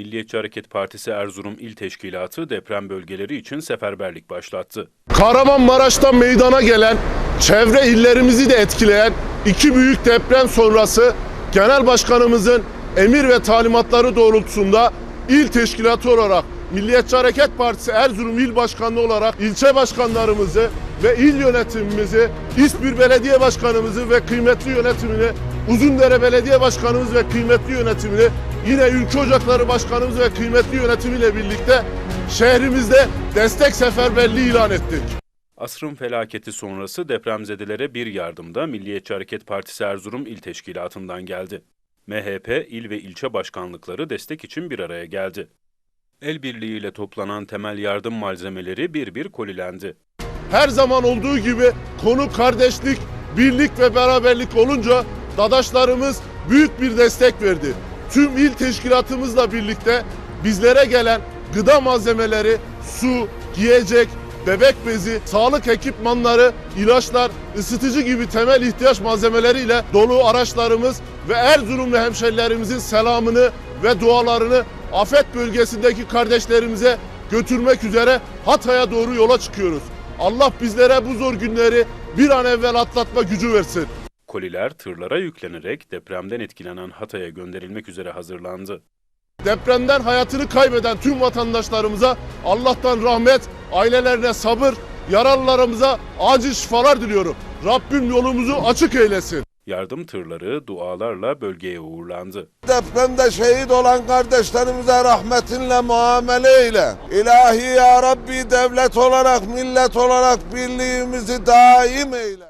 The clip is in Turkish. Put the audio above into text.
Milliyetçi Hareket Partisi Erzurum İl Teşkilatı deprem bölgeleri için seferberlik başlattı. Kahramanmaraş'tan meydana gelen, çevre illerimizi de etkileyen iki büyük deprem sonrası Genel Başkanımızın emir ve talimatları doğrultusunda il teşkilatı olarak Milliyetçi Hareket Partisi Erzurum İl Başkanlığı olarak ilçe başkanlarımızı ve il yönetimimizi, İzmir Belediye Başkanımızı ve kıymetli yönetimini, Uzundere Belediye Başkanımız ve kıymetli yönetimini, yine Ülke Ocakları Başkanımız ve kıymetli yönetimiyle birlikte şehrimizde destek seferberliği ilan ettik. Asrın felaketi sonrası depremzedelere bir yardımda Milliyetçi Hareket Partisi Erzurum İl Teşkilatı'ndan geldi. MHP il ve ilçe başkanlıkları destek için bir araya geldi. El birliğiyle toplanan temel yardım malzemeleri bir bir kolilendi. Her zaman olduğu gibi konu kardeşlik, birlik ve beraberlik olunca dadaşlarımız büyük bir destek verdi. Tüm il teşkilatımızla birlikte bizlere gelen gıda malzemeleri, su, giyecek, bebek bezi, sağlık ekipmanları, ilaçlar, ısıtıcı gibi temel ihtiyaç malzemeleriyle dolu araçlarımız ve Erzurumlu hemşerilerimizin selamını ve dualarını afet bölgesindeki kardeşlerimize götürmek üzere Hatay'a doğru yola çıkıyoruz. Allah bizlere bu zor günleri bir an evvel atlatma gücü versin. Koliler tırlara yüklenerek depremden etkilenen Hatay'a gönderilmek üzere hazırlandı. Depremden hayatını kaybeden tüm vatandaşlarımıza Allah'tan rahmet, ailelerine sabır, yaralılarımıza acil şifalar diliyorum. Rabbim yolumuzu açık eylesin. Yardım tırları dualarla bölgeye uğurlandı. Depremde şehit olan kardeşlerimize rahmetinle muamele eyle. İlahi ya Rabbi devlet olarak, millet olarak birliğimizi daim eyle.